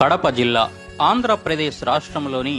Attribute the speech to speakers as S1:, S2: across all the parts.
S1: కడప జిల్లా ఆంధ్రప్రదేశ్ రాష్ట్రంలోని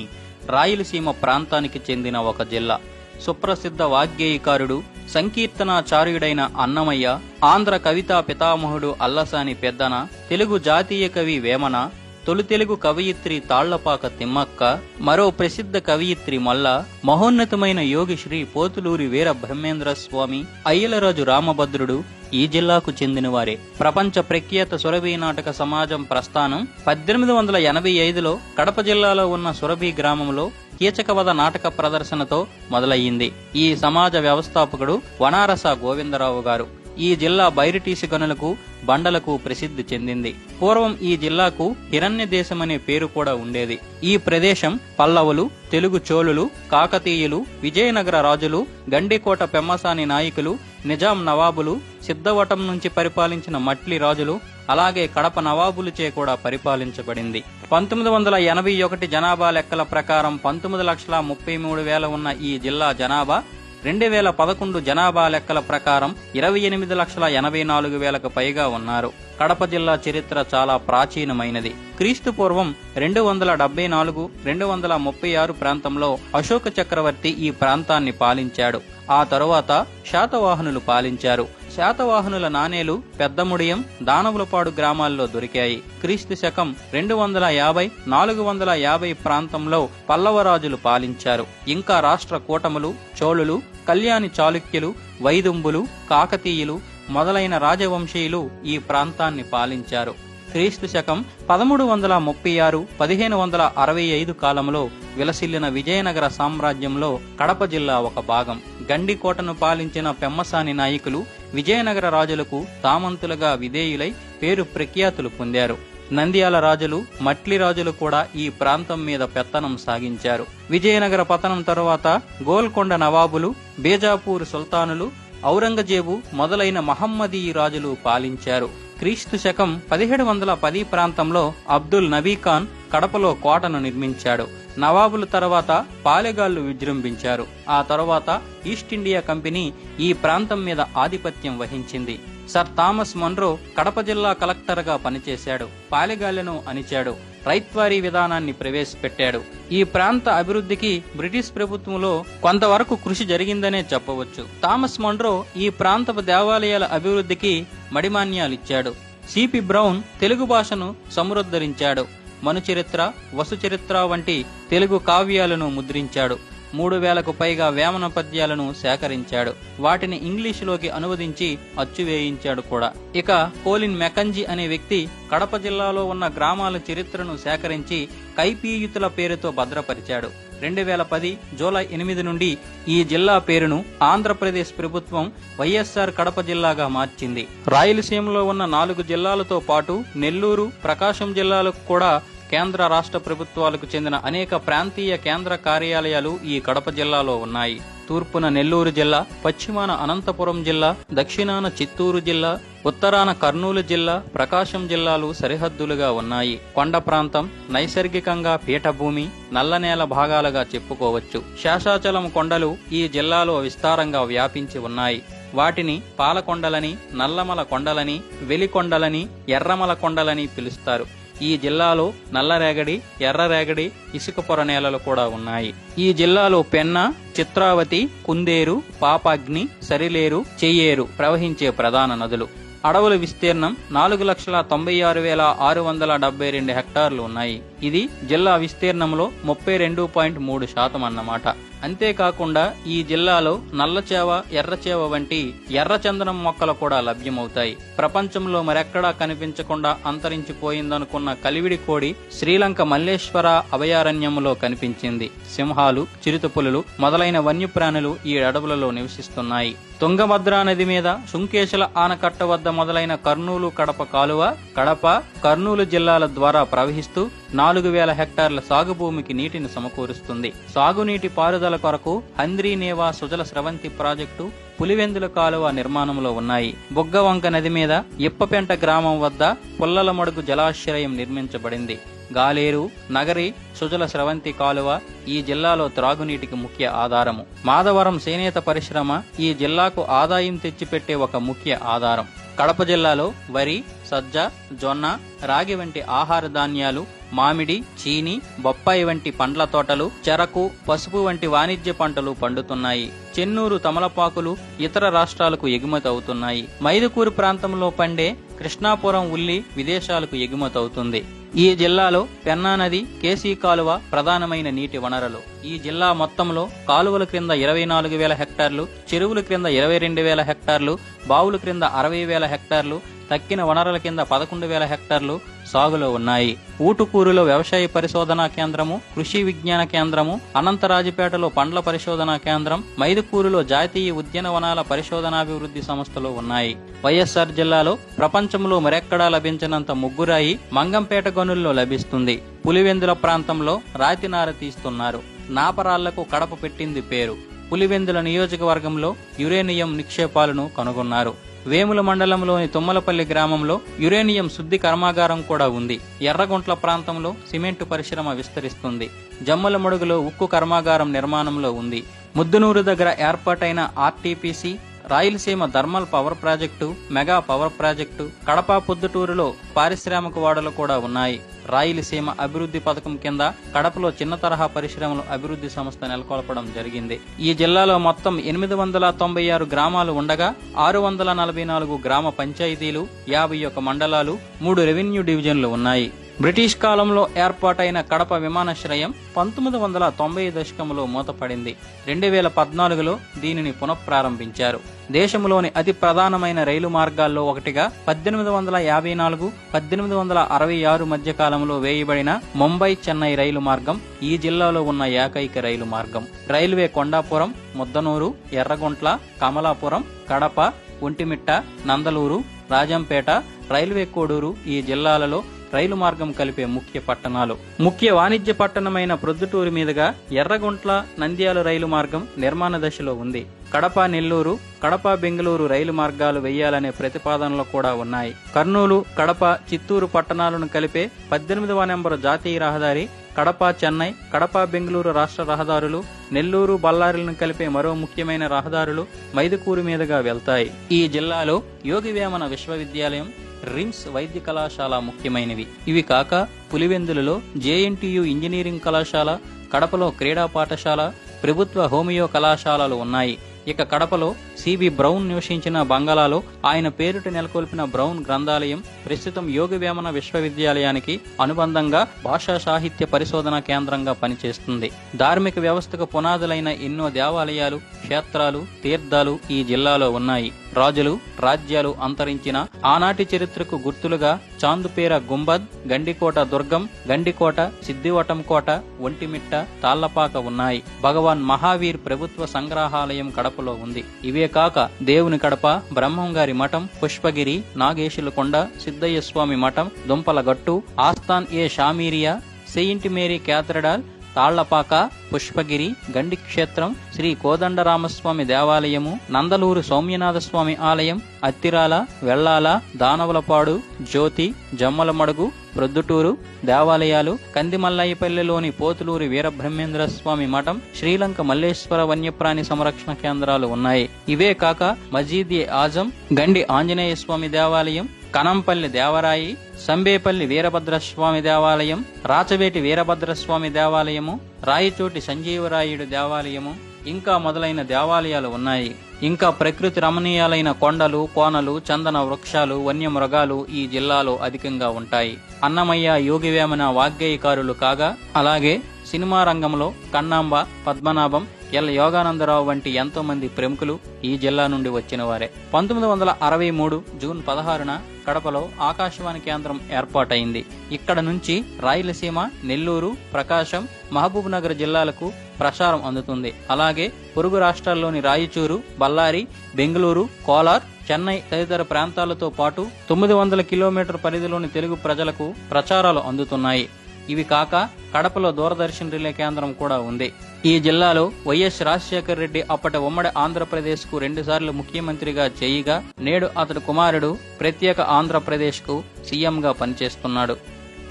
S1: రాయలసీమ ప్రాంతానికి చెందిన ఒక జిల్లా. సుప్రసిద్ధ వాగ్గేయకారుడు సంకీర్తనాచార్యుడైన అన్నమయ్య ఆంధ్ర కవితా పితామహుడు అల్లసాని పెద్దన తెలుగు జాతీయ కవి వేమన తొలి తెలుగు కవయిత్రి తాళ్ళపాక తిమ్మక్క మరో ప్రసిద్ధ కవయిత్రి మల్ల మహోన్నతమైన యోగి శ్రీ పోతులూరి వీర బ్రహ్మేంద్ర స్వామి అయ్యలరాజు రామభద్రుడు ఈ జిల్లాకు చెందినవారే. ప్రపంచ ప్రఖ్యాత సురభి నాటక సమాజం ప్రస్థానం పద్దెనిమిది వందల ఎనభై ఐదులో కడప జిల్లాలో ఉన్న సురభి గ్రామంలో కీచకవద నాటక ప్రదర్శనతో మొదలయ్యింది. ఈ సమాజ వ్యవస్థాపకుడు వనారస గోవిందరావు గారు. ఈ జిల్లా బైరిటీసి గనులకు బండలకు ప్రసిద్ధి చెందింది. పూర్వం ఈ జిల్లాకు హిరణ్య దేశం అనే పేరు కూడా ఉండేది. ఈ ప్రదేశం పల్లవులు తెలుగు చోళులు కాకతీయులు విజయనగర రాజులు గండికోట పెమ్మసాని నాయకులు నిజాం నవాబులు సిద్ధవటం నుంచి పరిపాలించిన మట్లి రాజులు అలాగే కడప నవాబులుచే కూడా పరిపాలించబడింది. పంతొమ్మిది వందల ఎనభై ఒకటి జనాభా లెక్కల ప్రకారం పంతొమ్మిది లక్షల ముప్పై మూడు వేల ఉన్న ఈ జిల్లా జనాభా రెండు వేల పదకొండు జనాభా లెక్కల ప్రకారం ఇరవై ఎనిమిది లక్షల ఎనభై నాలుగు వేలకు పైగా ఉన్నారు. కడప జిల్లా చరిత్ర చాలా ప్రాచీనమైనది. క్రీస్తు పూర్వం రెండు వందల డెబ్బై నాలుగు రెండు వందల ముప్పై ఆరు ప్రాంతంలో అశోక చక్రవర్తి ఈ ప్రాంతాన్ని పాలించాడు. ఆ తరువాత శాతవాహనులు పాలించారు. శాతవాహనుల నాణేలు పెద్దముడియం దానవులపాడు గ్రామాల్లో దొరికాయి. క్రీస్తు శకం రెండు వందల యాభై నాలుగు వందల యాభై ప్రాంతంలో పల్లవరాజులు పాలించారు. ఇంకా రాష్ట్ర కూటములు చోళులు కళ్యాణి చాళుక్యులు వైదుంబులు కాకతీయులు మొదలైన రాజవంశీయులు ఈ ప్రాంతాన్ని పాలించారు. క్రీస్తు శకం పదమూడు వందల ముప్పై ఆరు పదిహేను వందల అరవై ఐదు కాలంలో విలసిల్లిన విజయనగర సామ్రాజ్యంలో కడప జిల్లా ఒక భాగం. గండికోటను పాలించిన పెమ్మసాని నాయకులు విజయనగర రాజులకు తామంతులుగా విధేయులై పేరు ప్రఖ్యాతులు పొందారు. నంద్యాల రాజులు మట్లి రాజులు కూడా ఈ ప్రాంతం మీద పెత్తనం సాగించారు. విజయనగర పతనం తరువాత గోల్కొండ నవాబులు బేజాపూర్ సుల్తానులు ఔరంగజేబు మొదలైన మహమ్మదీ రాజులు పాలించారు. క్రీస్తు శకం పదిహేడు వందల పది ప్రాంతంలో అబ్దుల్ నబీ ఖాన్ కడపలో కోటను నిర్మించాడు. నవాబుల తర్వాత పాలెగాళ్ళు విజృంభించారు. ఆ తరువాత ఈస్ట్ ఇండియా కంపెనీ ఈ ప్రాంతం మీద ఆధిపత్యం వహించింది. సర్ థామస్ మన్రో కడప జిల్లా కలెక్టర్గా పనిచేశాడు. పాలెగాళ్ళను అణిచాడు. రైత్వారీ విధానాన్ని ప్రవేశపెట్టాడు. ఈ ప్రాంత అభివృద్ధికి బ్రిటిష్ ప్రభుత్వంలో కొంతవరకు కృషి జరిగిందనే చెప్పవచ్చు. థామస్ మండ్రో ఈ ప్రాంతపు దేవాలయాల అభివృద్ధికి మడిమాన్యాలిచ్చాడు. సిపి బ్రౌన్ తెలుగు భాషను సముద్ధరించాడు. మనుచరిత్ర వసుచరిత్ర వంటి తెలుగు కావ్యాలను ముద్రించాడు. మూడు వేలకు పైగా వేమన పద్యాలను సేకరించాడు. వాటిని ఇంగ్లీషులోకి అనువదించి అచ్చువేయించాడు కూడా. ఇక కోలిన్ మెకంజీ అనే వ్యక్తి కడప జిల్లాలో ఉన్న గ్రామాల చరిత్రను సేకరించి కైపీయుతుల పేరుతో భద్రపరిచాడు. రెండు వేల పది జూలై ఎనిమిది నుండి ఈ జిల్లా పేరును ఆంధ్రప్రదేశ్ ప్రభుత్వం వైఎస్ఆర్ కడప జిల్లాగా మార్చింది. రాయలసీమలో ఉన్న నాలుగు జిల్లాలతో పాటు నెల్లూరు ప్రకాశం జిల్లాలకు కూడా కేంద్ర రాష్ట్ర ప్రభుత్వాలకు చెందిన అనేక ప్రాంతీయ కేంద్ర కార్యాలయాలు ఈ కడప జిల్లాలో ఉన్నాయి. తూర్పున నెల్లూరు జిల్లా పశ్చిమాన అనంతపురం జిల్లా దక్షిణాన చిత్తూరు జిల్లా ఉత్తరాన కర్నూలు జిల్లా ప్రకాశం జిల్లాలు సరిహద్దులుగా ఉన్నాయి. కొండ ప్రాంతం నైసర్గికంగా పీఠభూమి నల్లనేల భాగాలుగా చెప్పుకోవచ్చు. శేషాచలం కొండలు ఈ జిల్లాలో విస్తారంగా వ్యాపించి ఉన్నాయి. వాటిని పాలకొండలని నల్లమల కొండలని వెలికొండలని ఎర్రమల కొండలని పిలుస్తారు. ఈ జిల్లాలో నల్లరేగడి ఎర్రరేగడి ఇసుక పొర నేలలు కూడా ఉన్నాయి. ఈ జిల్లాలో పెన్న చిత్రావతి కుందేరు పాపాగ్ని సరిలేరు చెయ్యేరు ప్రవహించే ప్రధాన నదులు. అడవుల విస్తీర్ణం నాలుగు లక్షల తొంభై ఆరు వేల ఆరు వందల డెబ్బై రెండు హెక్టార్లు ఉన్నాయి. ఇది జిల్లా విస్తీర్ణంలో ముప్పై రెండు పాయింట్ మూడు శాతం అన్నమాట. అంతేకాకుండా ఈ జిల్లాలో నల్లచేవ ఎర్రచేవ వంటి ఎర్రచందనం మొక్కలు కూడా లభ్యమవుతాయి. ప్రపంచంలో మరెక్కడా కనిపించకుండా అంతరించిపోయిందనుకున్న కలివిడి కోడి శ్రీలంక మల్లేశ్వర అభయారణ్యంలో కనిపించింది. సింహాలు చిరుతపులులు మొదలైన వన్యప్రాణులు ఈ అడవులలో నివసిస్తున్నాయి. తుంగభద్రా నది మీద శుంకేశల ఆనకట్ట వద్ద మొదలైన కర్నూలు కడప కాలువ కడప కర్నూలు జిల్లాల ద్వారా ప్రవహిస్తూ నాలుగు వేల హెక్టార్ల సాగు భూమికి నీటిని సమకూరుస్తుంది. సాగునీటి పారుదల కొరకు హంద్రీనేవా సుజల స్రవంతి ప్రాజెక్టు పులివెందుల కాలువ నిర్మాణంలో ఉన్నాయి. బుగ్గవంక నది మీద ఇప్పపెంట గ్రామం వద్ద పుల్లల మడుగు జలాశ్రయం నిర్మించబడింది. గాలేరు నగరి సుజల స్రవంతి కాలువ ఈ జిల్లాలో త్రాగునీటికి ముఖ్య ఆధారము. మాధవరం చేనేత పరిశ్రమ ఈ జిల్లాకు ఆదాయం తెచ్చిపెట్టే ఒక ముఖ్య ఆధారం. కడప జిల్లాలో వరి సజ్జ జొన్న రాగి వంటి ఆహార ధాన్యాలు మామిడి చీని బొప్పాయి వంటి పండ్ల తోటలు చెరకు పసుపు వంటి వాణిజ్య పంటలు పండుతున్నాయి. చెన్నూరు తమలపాకులు ఇతర రాష్ట్రాలకు ఎగుమతి అవుతున్నాయి. మైదుకూరు ప్రాంతంలో పండే కృష్ణాపురం ఉల్లి విదేశాలకు ఎగుమతి అవుతుంది. ఈ జిల్లాలో పెన్నా నది కేసీ కాలువ ప్రధానమైన నీటి వనరులు. ఈ జిల్లా మొత్తంలో కాలువల క్రింద ఇరవై నాలుగు వేల హెక్టార్లు చెరువుల క్రింద ఇరవై రెండు వేల హెక్టార్లు బావుల క్రింద అరవై వేల హెక్టార్లు తక్కిన వనరుల కింద పదకొండు వేల హెక్టార్లు సాగులో ఉన్నాయి. ఊటుకూరులో వ్యవసాయ పరిశోధనా కేంద్రము కృషి విజ్ఞాన కేంద్రము అనంతరాజుపేటలో పండ్ల పరిశోధనా కేంద్రం మైదుకూరులో జాతీయ ఉద్యానవనాల పరిశోధనాభివృద్ధి సంస్థలు ఉన్నాయి. వైఎస్ఆర్ జిల్లాలో ప్రపంచంలో మరెక్కడా లభించినంత ముగ్గురాయి మంగంపేట గనుల్లో లభిస్తుంది. పులివెందుల ప్రాంతంలో రాతినార తీస్తున్నారు. నాపరాళ్ళకు కడప పెట్టింది పేరు. పులివెందుల నియోజకవర్గంలో యురేనియం నిక్షేపాలను కనుగొన్నారు. వేముల మండలంలోని తుమ్మలపల్లి గ్రామంలో యురేనియం శుద్ధి కర్మాగారం కూడా ఉంది. ఎర్రగుంట్ల ప్రాంతంలో సిమెంటు పరిశ్రమ విస్తరిస్తుంది. జమ్మల మడుగులో ఉక్కు కర్మాగారం నిర్మాణంలో ఉంది. ముద్దునూరు దగ్గర ఏర్పాటైన RTPC Rayalaseema thermal power project mega power project Kadapa పొద్దుటూరులో పారిశ్రామిక వాడలు కూడా ఉన్నాయి. రాయలసీమ అభివృద్ధి పథకం కింద కడపలో చిన్న తరహా పరిశ్రమలు అభివృద్ధి సంస్థ నెలకొల్పడం జరిగింది. ఈ జిల్లాలో మొత్తం ఎనిమిది వందల తొంభై ఆరు గ్రామాలు ఉండగా ఆరు వందల నలభై నాలుగు గ్రామ పంచాయతీలు యాభై ఒక్క మండలాలు మూడు రెవెన్యూ డివిజన్లు ఉన్నాయి. బ్రిటిష్ కాలంలో ఏర్పాటైన కడప విమానాశ్రయం పంతొమ్మిది వందల తొంభై దశకంలో మూతపడింది. రెండు వేల పద్నాలుగులో దీనిని పునఃప్రారంభించారు. దేశంలోని అతి ప్రధానమైన రైలు మార్గాల్లో ఒకటిగా పద్దెనిమిది వందల యాభై నాలుగు పద్దెనిమిది వందల అరవై ఆరు మధ్య కాలంలో వేయబడిన ముంబై చెన్నై రైలు మార్గం ఈ జిల్లాలో ఉన్న ఏకైక రైలు మార్గం. రైల్వే కొండాపురం ముద్దనూరు ఎర్రగుంట్ల కమలాపురం కడప ఒంటిమిట్ట నందలూరు రాజంపేట రైల్వే కోడూరు ఈ జిల్లాలలో రైలు మార్గం కలిపే ముఖ్య పట్టణాలు. ముఖ్య వాణిజ్య పట్టణమైన ప్రొద్దుటూరు మీదుగా ఎర్రగుంట్ల నంద్యాల రైలు మార్గం నిర్మాణ దశలో ఉంది. కడప నెల్లూరు కడప బెంగళూరు రైలు మార్గాలు వేయాలనే ప్రతిపాదనలు కూడా ఉన్నాయి. కర్నూలు కడప చిత్తూరు పట్టణాలను కలిపే పద్దెనిమిదవ నెంబరు జాతీయ రహదారి కడప చెన్నై కడప బెంగళూరు రాష్ట్ర రహదారులు నెల్లూరు బళ్ళారులను కలిపే మరో ముఖ్యమైన రహదారులు మైదుకూరు మీదుగా వెళ్తాయి. ఈ జిల్లాలో యోగి వేమన విశ్వవిద్యాలయం రిమ్స్ వైద్య కళాశాల ముఖ్యమైనవి. ఇవి కాక పులివెందులలో జేఎన్టీయు ఇంజనీరింగ్ కళాశాల కడపలో క్రీడా పాఠశాల ప్రభుత్వ హోమియో కళాశాలలు ఉన్నాయి. ఇక కడపలో సిబి బ్రౌన్ నివసించిన బంగాళాలో ఆయన పేరుట నెలకొల్పిన బ్రౌన్ గ్రంథాలయం ప్రస్తుతం యోగి వేమన విశ్వవిద్యాలయానికి అనుబంధంగా భాషా సాహిత్య పరిశోధన కేంద్రంగా పనిచేస్తుంది. ధార్మిక వ్యవస్థకు పునాదులైన ఎన్నో దేవాలయాలు క్షేత్రాలు తీర్థాలు ఈ జిల్లాలో ఉన్నాయి. రాజులు రాజ్యాలు అంతరించిన ఆనాటి చరిత్రకు గుర్తులుగా చాందుపేర గుంబద్ గండికోట దుర్గం గండికోట సిద్దివటంకోట ఒంటిమిట్ట తాళ్ళపాక ఉన్నాయి. భగవాన్ మహావీర్ ప్రభుత్వ సంగ్రహాలయం కడప కడపలో ఉంది. ఇవే కాక దేవుని కడప బ్రహ్మంగారి మఠం పుష్పగిరి నాగేశుల కొండ సిద్ధయ్య స్వామి మఠం Dumpalagattu Asthan e Shamiriya saint Mary cathedral Tallapaka Pushpagiri Gandi క్షేత్రం శ్రీ కోదండరామస్వామి దేవాలయము నందలూరు సౌమ్యనాథ స్వామి ఆలయం అత్తిరాల వెళ్ళాల దానవులపాడు జ్యోతి జమ్మలమడుగు ప్రొద్దుటూరు దేవాలయాలు కందిమల్లయ్యపల్లిలోని పోతులూరి వీరబ్రహ్మేంద్ర స్వామి మఠం శ్రీలంక మల్లేశ్వర వన్యప్రాణి సంరక్షణ కేంద్రాలు ఉన్నాయి. ఇవే కాక మజీద్ ఏ ఆజం గండి ఆంజనేయ స్వామి దేవాలయం కనంపల్లి దేవరాయి సంబేపల్లి వీరభద్రస్వామి దేవాలయం రాచవేటి వీరభద్రస్వామి దేవాలయము రాయచోటి సంజీవరాయుడు దేవాలయము ఇంకా మొదలైన దేవాలయాలు ఉన్నాయి. ఇంకా ప్రకృతి రమణీయాలైన కొండలు కోనలు చందన వృక్షాలు వన్యమృగాలు ఈ జిల్లాలో అధికంగా ఉంటాయి. అన్నమయ్య యోగివేమన వాగ్గేయకారులు కాగా అలాగే సినిమా రంగంలో కన్నాంబ పద్మనాభం ఎల్. యోగానందరావు వంటి ఎంతో మంది ప్రముఖులు ఈ జిల్లా నుండి వచ్చిన వారే. పంతొమ్మిది వందల అరవై మూడు జూన్ పదహారున కడపలో ఆకాశవాణి కేంద్రం ఏర్పాటైంది. ఇక్కడ నుంచి రాయలసీమ నెల్లూరు ప్రకాశం మహబూబ్ నగర్ జిల్లాలకు ప్రసారం అందుతుంది. అలాగే పొరుగు రాష్ట్రాల్లోని రాయచూరు బళ్ళారి బెంగళూరు కోలార్ చెన్నై తదితర ప్రాంతాలతో పాటు తొమ్మిది వందల కిలోమీటర్ పరిధిలోని తెలుగు ప్రజలకు ప్రచారాలు అందుతున్నాయి. ఇవి కాక కడపలో దూరదర్శన్ రిలే కేంద్రం కూడా ఉంది. ఈ జిల్లాలో వైఎస్ రాజశేఖర రెడ్డి అప్పటి ఉమ్మడి ఆంధ్రప్రదేశ్కు రెండుసార్లు ముఖ్యమంత్రిగా చేయగా నేడు అతడి కుమారుడు ప్రత్యేక ఆంధ్రప్రదేశ్కు సీఎంగా పనిచేస్తున్నాడు.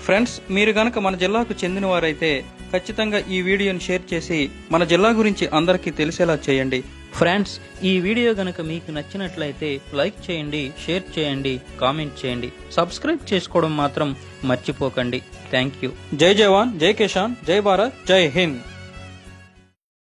S1: ఫ్రెండ్స్ మీరు గనక మన జిల్లాకు చెందిన వారైతే ఖచ్చితంగా ఈ వీడియోను షేర్ చేసి మన జిల్లా గురించి అందరికీ తెలిసేలా చేయండి. ఫ్రెండ్స్ ఈ వీడియో గనక మీకు నచ్చినట్లయితే లైక్ చేయండి షేర్ చేయండి కామెంట్ చేయండి. సబ్స్క్రైబ్ చేసుకోవడం మాత్రం మర్చిపోకండి. Thank you. జై జవాన్ జై కిషాన్ జై భారత్ జై హింద్.